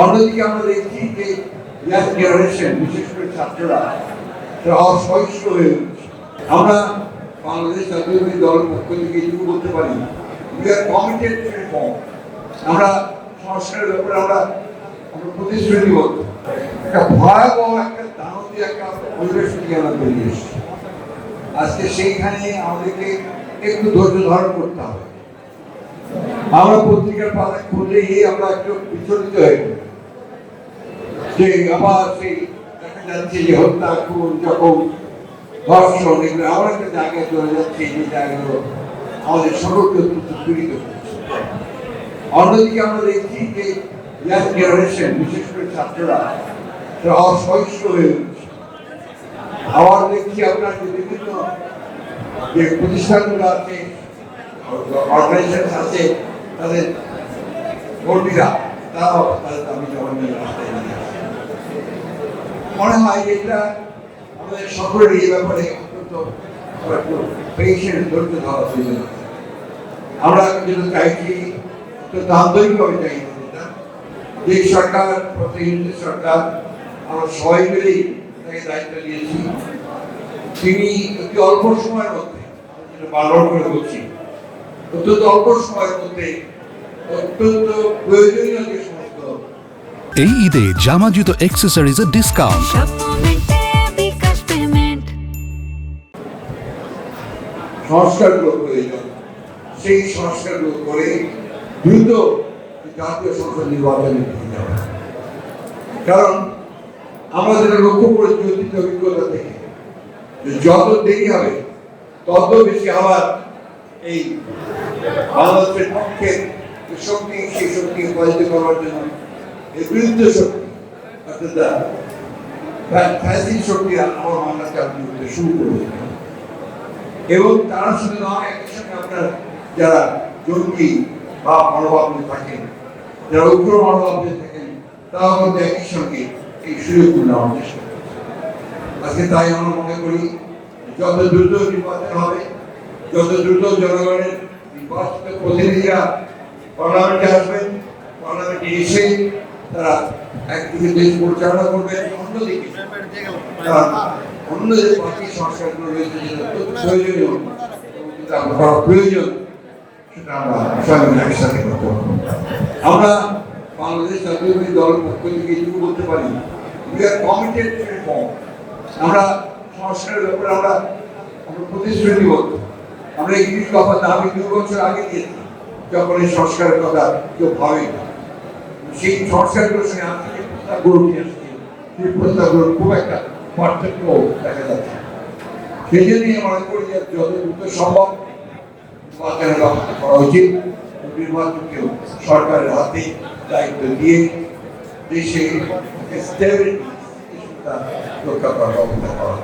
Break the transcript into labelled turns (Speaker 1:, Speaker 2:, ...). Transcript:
Speaker 1: অন্যদিকে আমরা দেখছি যে ইয়াং জেনারেশন বিশেষ করে ছাত্ররা, তারা অসহিষ্ণু হয়ে উঠছে। আমরা বাংলাদেশ জাতীয়তাবাদী দলের পক্ষ থেকে এটুকু বলতে পারি we are committed to reform আমরা সংস্কারের ব্যাপারে আমরা আমরা প্রতিশ্রুতিবদ্ধ। একটা ভয়াবহ, একটা দানবী, একটা পরিবেশ থেকে আমরা বেরিয়ে এসেছি। আজকে সেইখানে আমাদেরকে একটু ধৈর্য ধারণ করতে হবে। আমরা পত্রিকার পাতা খুললেই আমরা একটু বিচলিত হয়ে যে আবার সেই দেখা যাচ্ছে যে হত্যা, খুন যখন ধর্ষণ, এগুলো আবার একটা জায়গায় চলে যাচ্ছে যে জায়গাগুলো আমাদের অত্যন্ত পীড়িত অন্যদিকে আমরা দেখছি যে ইয়াং জেনারেশন, বিশেষ করে ছাত্ররা, তারা অসহিষ্ণু হয়ে উঠছে। আবার দেখছি আপনার যে বিভিন্ন যে প্রতিষ্ঠানগুলো আছে অর্গানাইজেশন আছে, তাদের কর্মীরা, তারাও তাদের দাবি নিয়ে রাস্তায় নিয়ে। মনে হয় এটা আমাদের সকলের এই ব্যাপারে অত্যন্ত পেশেন্ট ধৈর্য ধরা প্রয়োজন। আমরা যেটা চাইছি, অত্যন্ত আন্তরিকভাবে চাই যে সরকার, প্রতিনিধি সরকার, আমরা সবাই মিলেই তাকে দায়িত্ব নিয়েছি তিনি অতি অল্প সময়ের মধ্যে বারবার করে বলছি অত্যন্ত অল্প সময়ের মধ্যে অত্যন্ত প্রয়োজনীয় যে সমস্ত।
Speaker 2: এই ঈদে জামা জুতো অ্যাক্সেসরিজের ডিসকাউন্ট
Speaker 1: সংস্কারগুলো প্রয়োজন সেই সংস্কারগুলো করে দ্রুত জাতীয় সংসদ নির্বাচনে কারণ আমরা যেটা লক্ষ্য করেছি অতীত অভিজ্ঞতা থেকে যত দেরি হবে তত বেশি আবার এই বাংলাদেশের পক্ষে শক্তি, সেই শক্তিকে পরাজিত করার জন্য এই বিরুদ্ধ শক্তি, অর্থাৎ শক্তি আমার করতে শুরু করবে। এবং তারা শুধু নয়, একই সঙ্গে আপনার যারা জঙ্গি বা মনোভাব থাকেন, যারা উগ্র মনোভাব থাকেন, তারাও কিন্তু একই সঙ্গে এই সুযোগগুলো নেওয়ার চেষ্টা আজকে তাই আমরা মনে করি, যত দ্রুত নির্বাচন হবে যত দ্রুত জনগণের নির্বাচিত প্রতিনিধিরা পার্লামেন্টে আসবেন পার্লামেন্টে এসে তারা একদিকে দেশ পরিচালনা করবেন অন্যদিকে অন্য যে বাকি সংস্কারগুলো রয়েছে অত্যন্ত প্রয়োজনীয় প্রয়োজন, সেটা আমরা সবাই মিলে একসাথে করতে আমরা বাংলাদেশ জাতীয়তাবাদী দলের পক্ষ থেকে এটুকু বলতে পারি। উই আর কমিটেড আমরা সংস্কারের ব্যাপারে আমরা আমরা প্রতিশ্রুতিবদ্ধ। আমরা এই দাবি দু বছর আগে যখন এই সংস্কারের কথা কেউ ভাবে সেই আমি প্রস্তাবগুলো নিয়ে আসছি। সেই খুব একটা পার্থক্য দেখা যাচ্ছে। সেই জন্যই করি যে যত দ্রুত সম্ভব করা উচিত। নির্বাচনকে সরকারের হাতে দায়িত্ব দিয়ে দেশে স্টেবিলিটি রক্ষা করার ব্যবস্থা করা